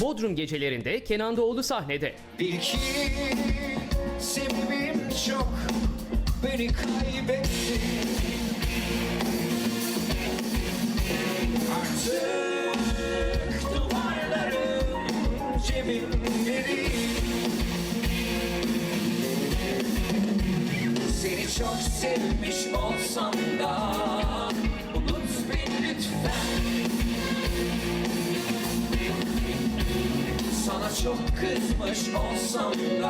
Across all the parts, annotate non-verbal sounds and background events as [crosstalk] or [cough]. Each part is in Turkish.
Bodrum gecelerinde Kenan Doğulu sahnede. Bil ki sebebim çok. Beni kaybetti Artık duvarlarım cebimde değil Seni çok sevmiş olsam da çok kızmış olsam da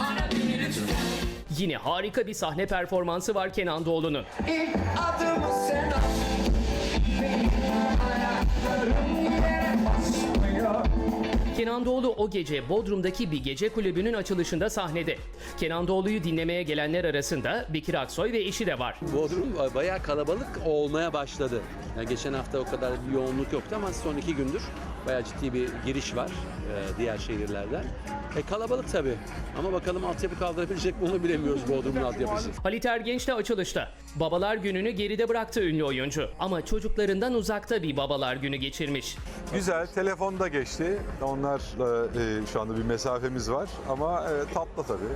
Ara beni lütfen Yine harika bir sahne performansı var Kenan Doğulu'nun. İlk adımı sen at Benim ayaklarım yere basmıyor Kenan Doğulu o gece Bodrum'daki bir gece kulübünün açılışında sahnede. Kenan Doğulu'yu dinlemeye gelenler arasında Bekir Aksoy ve eşi de var. Bodrum bayağı kalabalık olmaya başladı. Yani geçen hafta o kadar bir yoğunluk yoktu ama son iki gündür bayağı ciddi bir giriş var e, diğer şehirlerden. E, kalabalık tabii ama bakalım altyapı kaldırabilecek mi onu bilemiyoruz Bodrum'un altyapısı. Halit Ergenç de açılışta. Babalar gününü geride bıraktı ünlü oyuncu. Ama çocuklarından uzakta bir babalar günü geçirmiş. Güzel, telefonda geçti. Onlarla e, şu anda bir mesafemiz var ama e, tatlı tabii.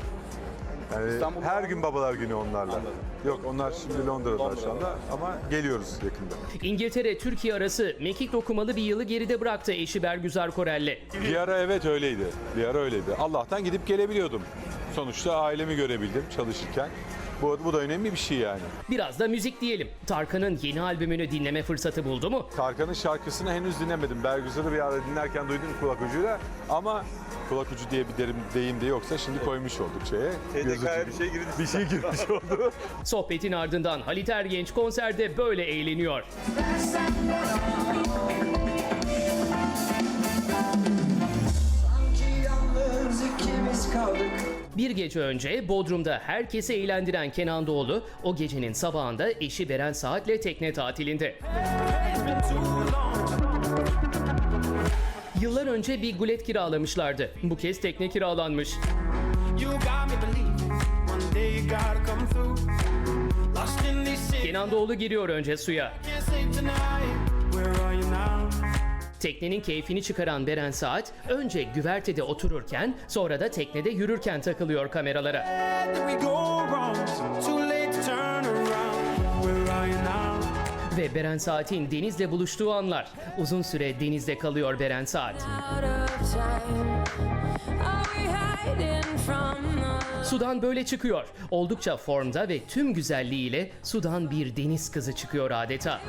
Yani her gün babalar günü onlarla. Yok onlar şimdi Londra'da şu anda ama geliyoruz yakında. İngiltere-Türkiye arası mekik dokumalı bir yılı geride bıraktı eşi Bergüzar Korel'le. Bir ara evet öyleydi. Bir ara öyleydi. Allah'tan gidip gelebiliyordum. Sonuçta ailemi görebildim çalışırken. Bu, bu da önemli bir şey yani. Biraz da müzik diyelim. Tarkan'ın yeni albümünü dinleme fırsatı buldu mu? Tarkan'ın şarkısını henüz dinlemedim. Bergüzar'ı bir ara dinlerken duydum kulak ucuyla ama kulak ucu diye bir derim deyim de yoksa şimdi koymuş olduk şeye. TDK'ya bir şey girdi. Bir şey girmiş oldu. [laughs] Sohbetin ardından Halit Ergenç konserde böyle eğleniyor. Bir gece önce Bodrum'da herkesi eğlendiren Kenan Doğulu o gecenin sabahında eşi Beren Saat'le tekne tatilinde. Yıllar önce bir gulet kiralamışlardı. Bu kez tekne kiralanmış. Kenan Doğulu giriyor önce suya. Teknenin keyfini çıkaran Beren Saat önce güvertede otururken sonra da teknede yürürken takılıyor kameralara. Ve Beren Saat'in denizle buluştuğu anlar. Uzun süre denizde kalıyor Beren Saat. Sudan böyle çıkıyor. Oldukça formda ve tüm güzelliğiyle sudan bir deniz kızı çıkıyor adeta.